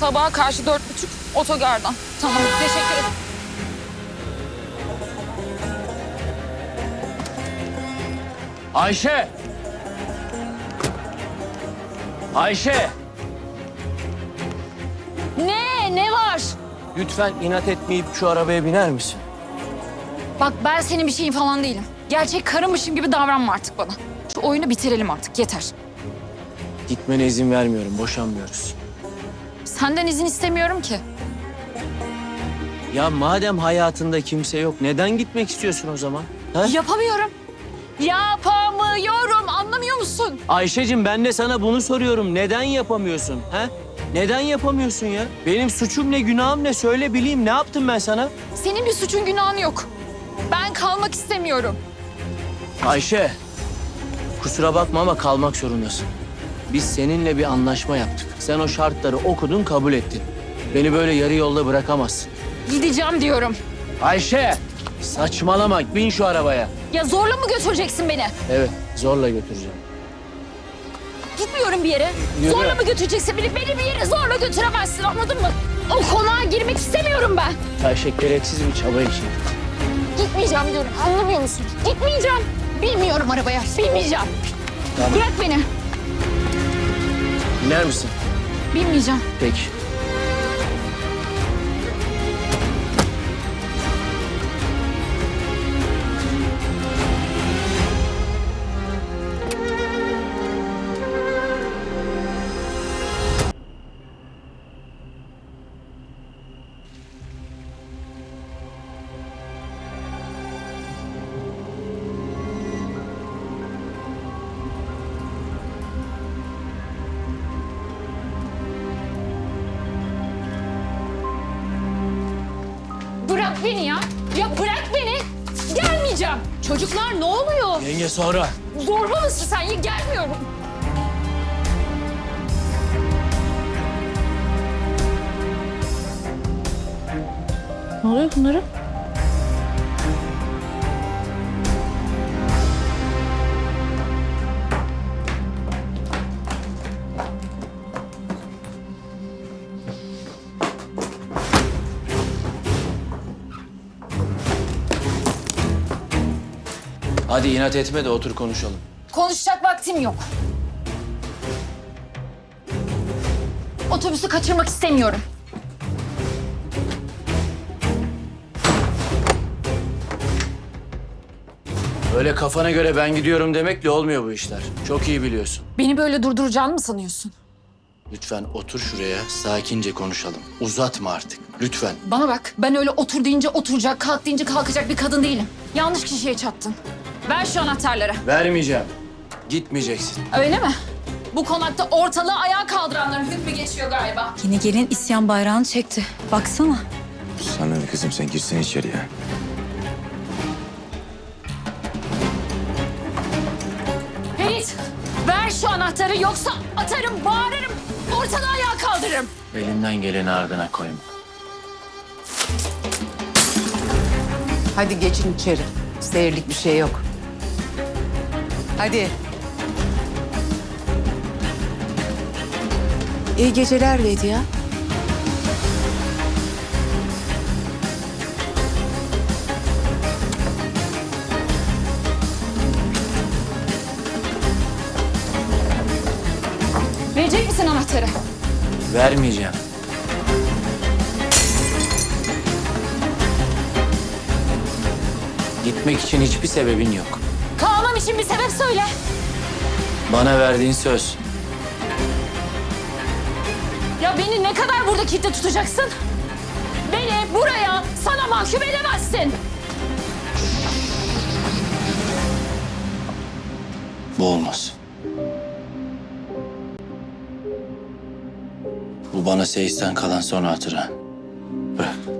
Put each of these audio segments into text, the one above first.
Sabaha karşı dört buçuk otogardan. Tamam teşekkür ederim. Ayşe! Ayşe! Ne? Ne var? Lütfen inat etmeyip şu arabaya biner misin? Bak ben senin bir şeyin falan değilim. Gerçek karınmışım gibi davranma artık bana. Şu oyunu bitirelim artık yeter. Gitmene izin vermiyorum, boşanmıyoruz. Senden izin istemiyorum ki. Ya madem hayatında kimse yok, neden gitmek istiyorsun o zaman? Ha? Yapamıyorum. Yapamıyorum anlamıyor musun? Ayşe'cim ben de sana bunu soruyorum. Neden yapamıyorsun? Ha? Neden yapamıyorsun ya? Benim suçum ne, günahım ne? Söyle bileyim. Ne yaptım ben sana? Senin bir suçun günahın yok. Ben kalmak istemiyorum. Ayşe, kusura bakma ama kalmak zorundasın. Biz seninle bir anlaşma yaptık. Sen o şartları okudun, kabul ettin. Beni böyle yarı yolda bırakamazsın. Gideceğim diyorum. Ayşe, saçmalama. Bin şu arabaya. Ya zorla mı götüreceksin beni? Evet, zorla götüreceğim. Gitmiyorum bir yere. Yürü. Zorla mı götüreceksin beni? Beni bir yere zorla götüremezsin anladın mı? O konağa girmek istemiyorum ben. Ayşe, gereksiz bir çaba için. Gitmeyeceğim diyorum anlamıyor musun? Gitmeyeceğim. Bilmiyorum arabaya. Bilmeyeceğim. Tamam. Bırak beni. Biner misin? Bilmeyeceğim. Peki. Bırak beni ya. Ya bırak beni. Gelmeyeceğim. Çocuklar ne oluyor? Yenge sonra. Zorba mısın sen? Ya gelmiyorum. Ne oluyor bunlara? Hadi inat etme de otur konuşalım. Konuşacak vaktim yok. Otobüsü kaçırmak istemiyorum. Öyle kafana göre ben gidiyorum demekle olmuyor bu işler. Çok iyi biliyorsun. Beni böyle durduracağını mı sanıyorsun? Lütfen otur şuraya, sakince konuşalım. Uzatma artık, lütfen. Bana bak, ben öyle otur deyince oturacak, kalk deyince kalkacak bir kadın değilim. Yanlış kişiye çattın. Ver şu anahtarları. Vermeyeceğim. Gitmeyeceksin. Öyle mi? Bu konakta ortalığı ayağa kaldıranların hükmü geçiyor galiba. Yine gelin isyan bayrağını çekti. Baksana. Sana ne kızım sen girsen içeri ya. Ferit, ver şu anahtarı yoksa atarım, bağırırım, ortalığı ayağa kaldırırım. Elinden geleni ardına koyma. Hadi geçin içeri. Seyirlik bir şey yok. Hadi. İyi geceler Lydia. Verecek misin anahtarı? Vermeyeceğim. Gitmek için hiçbir sebebin yok. İçin bir sebep söyle. Bana verdiğin söz. Ya beni ne kadar burada kilitli tutacaksın? Beni buraya sana mahkum edemezsin. Bu olmaz. Bu bana Seyis'ten kalan son hatıra. Bırak.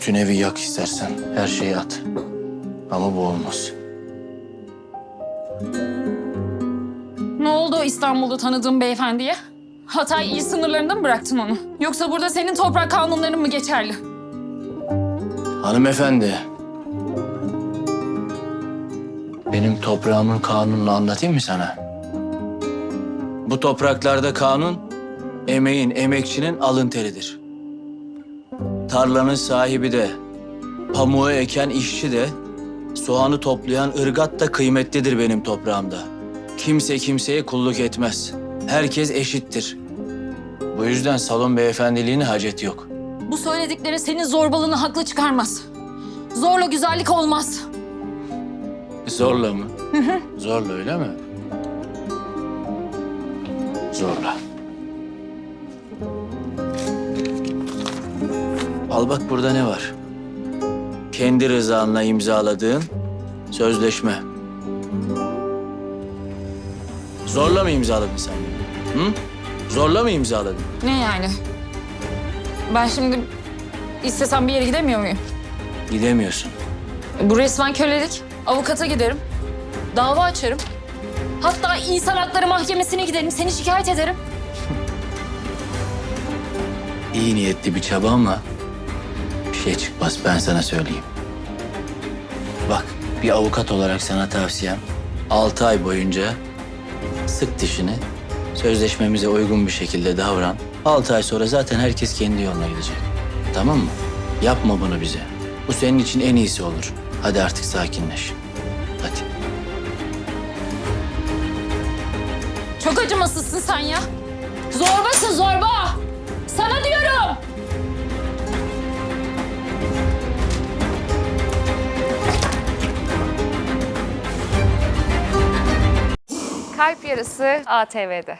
Bütün evi yak istersen. Her şeyi at. Ama bu olmaz. Ne oldu o İstanbul'da tanıdığım beyefendiye? Hatay il sınırlarında mı bıraktın onu? Yoksa burada senin toprak kanunların mı geçerli? Hanımefendi. Benim toprağımın kanununu anlatayım mı sana? Bu topraklarda kanun, emeğin, emekçinin alın teridir. Tarlanın sahibi de, pamuğu eken işçi de, soğanı toplayan ırgat da kıymetlidir benim toprağımda. Kimse kimseye kulluk etmez. Herkes eşittir. Bu yüzden salon beyefendiliğine hacet yok. Bu söyledikleri senin zorbalığını haklı çıkarmaz. Zorla güzellik olmaz. Zorla mı? Zorla öyle mi? Zorla. Al bak burada ne var? Kendi rızanla imzaladığın sözleşme. Zorla mı imzaladın sen? Hı? Zorla mı imzaladın? Ne yani? Ben şimdi istesem bir yere gidemiyor muyum? Gidemiyorsun. Bu resmen kölelik. Avukata giderim. Dava açarım. Hatta insan hakları mahkemesine giderim. Seni şikayet ederim. İyi niyetli bir çaba şey çıkmaz ben sana söyleyeyim. Bak bir avukat olarak sana tavsiyem altı ay boyunca sık dişini sözleşmemize uygun bir şekilde davran. Altı ay sonra zaten herkes kendi yoluna gidecek. Tamam mı? Yapma bunu bize. Bu senin için en iyisi olur. Hadi artık sakinleş. Hadi. Çok acımasızsın sen ya. Zorbasın zorba. Yarısı ATV'de.